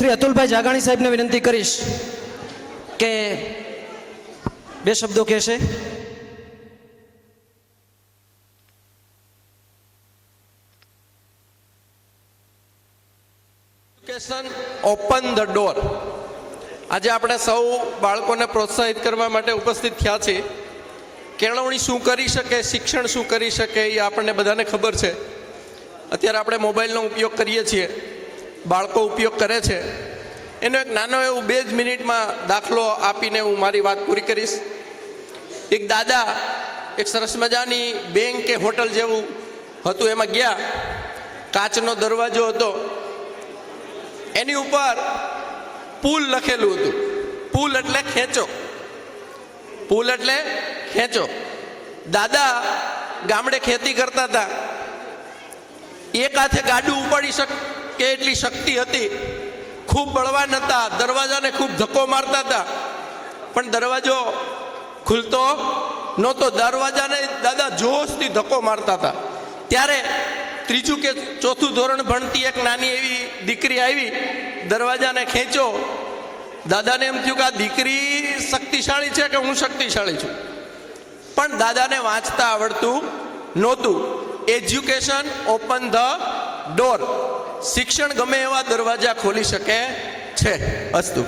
શ્રી અતુલભાઈ જાગાણી સાહેબને વિનંતી કરીશ કે બે શબ્દો કહેશે એજ્યુકેશન ઓપન ધ ડોર આજે આપણે સૌ બાળકોને પ્રોત્સાહિત કરવા માટે ઉપસ્થિત થયા છે કેળવણી શું કરી શકે, શિક્ષણ શું કરી શકે, એ આપણને બધાને ખબર છે. અત્યારે આપણે મોબાઈલનો ઉપયોગ કરીએ છીએ. બાળકો ઉપયોગ કરે છે. એનો એક નાનો એવું બે જ મિનિટમાં દાખલો આપીને હું મારી વાત પૂરી કરીશ. એક દાદા એક સરસ મજાની બેંક કે હોટલ જેવું હતું એમાં ગયા. કાચનો દરવાજો હતો. એની ઉપર પુલ લખેલું હતું. પુલ એટલે ખેંચો. પુલ એટલે ખેંચો. દાદા ગામડે ખેતી કરતા હતા. એક હાથે ગાડું ઉપાડી શકે એટલી શક્તિ હતી. ખૂબ બળવાન હતા, દરવાજાને ખૂબ ધક્કો મારતા હતા. પણ દરવાજો ખુલતો નહોતો, દરવાજાને દાદા જોશથી ધક્કો મારતા હતા. ત્યારે ત્રીજું કે ચોથું ધોરણ ભણતી એક નાની એવી દીકરી આવી, દરવાજાને ખેંચો દાદાને એમ થયું કે આ દીકરી શક્તિશાળી છે કે હું શક્તિશાળી છું? પણ દાદાને વાંચતા આવડતું નહોતું. એજ્યુકેશન ઓપન ધ ડોર શિક્ષણ ગમે એવા દરવાજા ખોલી શકે છે અસ્તુ.